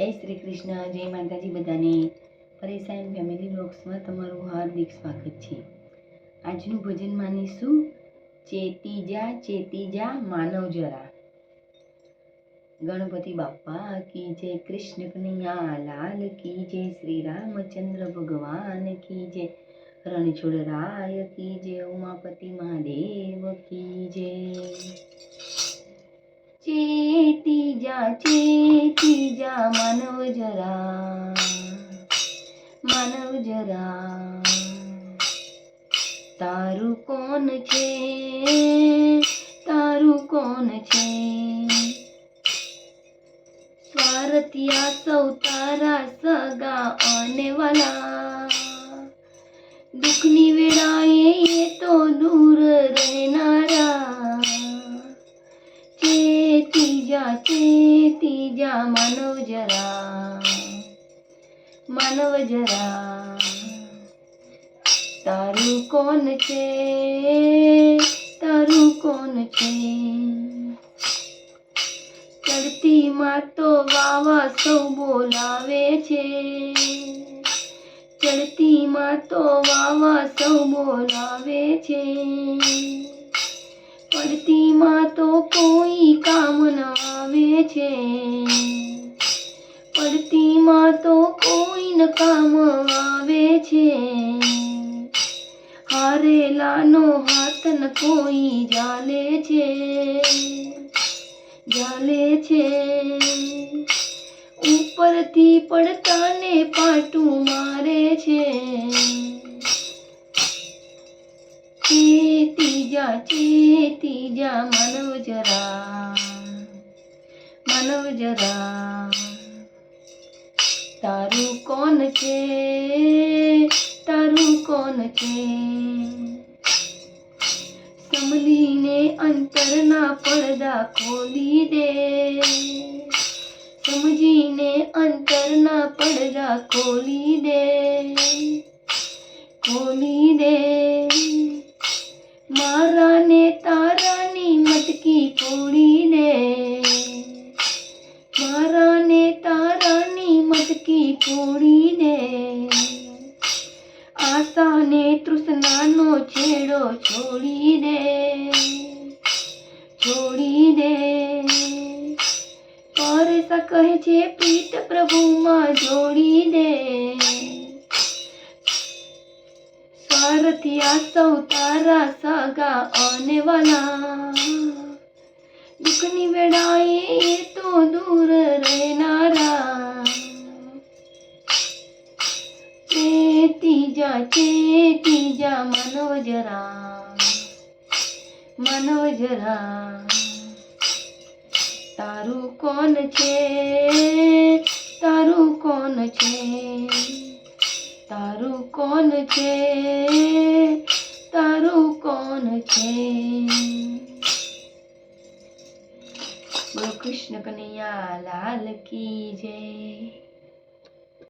જય શ્રી કૃષ્ણ, જય માતાજી બધાને. પરેશાન ફેમિલી બ્લોગ્સમાં તમારું હાર્દિક સ્વાગત છે. આજનું ભજન માનીશું ચેતી જા ચેતી જા માનવ જરા. ગણપતિ બાપા કી જય કૃષ્ણ કનૈયા, લાલ કી જય શ્રી રામચંદ્ર ભગવાન કી જય રણછોડ રાય, કી જય ઉમાપતિ મહાદેવ, કી જય. ચેતી જા ચેતી જા માનવ જરા માનવ જરા. તારું કોણ છે? તારું કોણ છે? સ્વાર્થિયા સૌ તારા સગા અને વાલા દુઃખની વેળાએ તો દૂર ચેતી જા માનવ જરા માનવ જરા, તારું કોણ છે, તારું કોણ છે? ચડતી માં તો વાવા સૌ બોલાવે છે. ચડતી માં તો વાવા સૌ બોલાવે છે. પડતીમાં તો કોઈ કામ ન આવે છે. કામ આવે છે. હાથ ન કોઈ જાલે છે. જાલે છે. ઉપરથી પડતાને પાટું મારે છે. તીજા છે તીજા માનવ જરા માનવ જરા. છે તારું કોણ છે સમલીને અંતરના પડદા ખોલી દે. સમજીને અંતરના પડદા ખોલી દે. ખોલી દે. આશા ને તૃષ્ણાનો છેડો છોડી દે છોડી દે. પરસા કહે છે પ્રીત પ્રભુમાં જોડી દે. સ્વાર્થિયા સૌ તારા સગા અને વાલા દુઃખની વેળાએ તો દૂર રહેનારા ચેતી જા ચેતી જા માનવ જરા માનવ જરા. તારું કોણ છે? તારું કોણ છે? તારું કોણ છે? તારું કોણ છે? બોલો કૃષ્ણ કનૈયા, લાલ કી જય.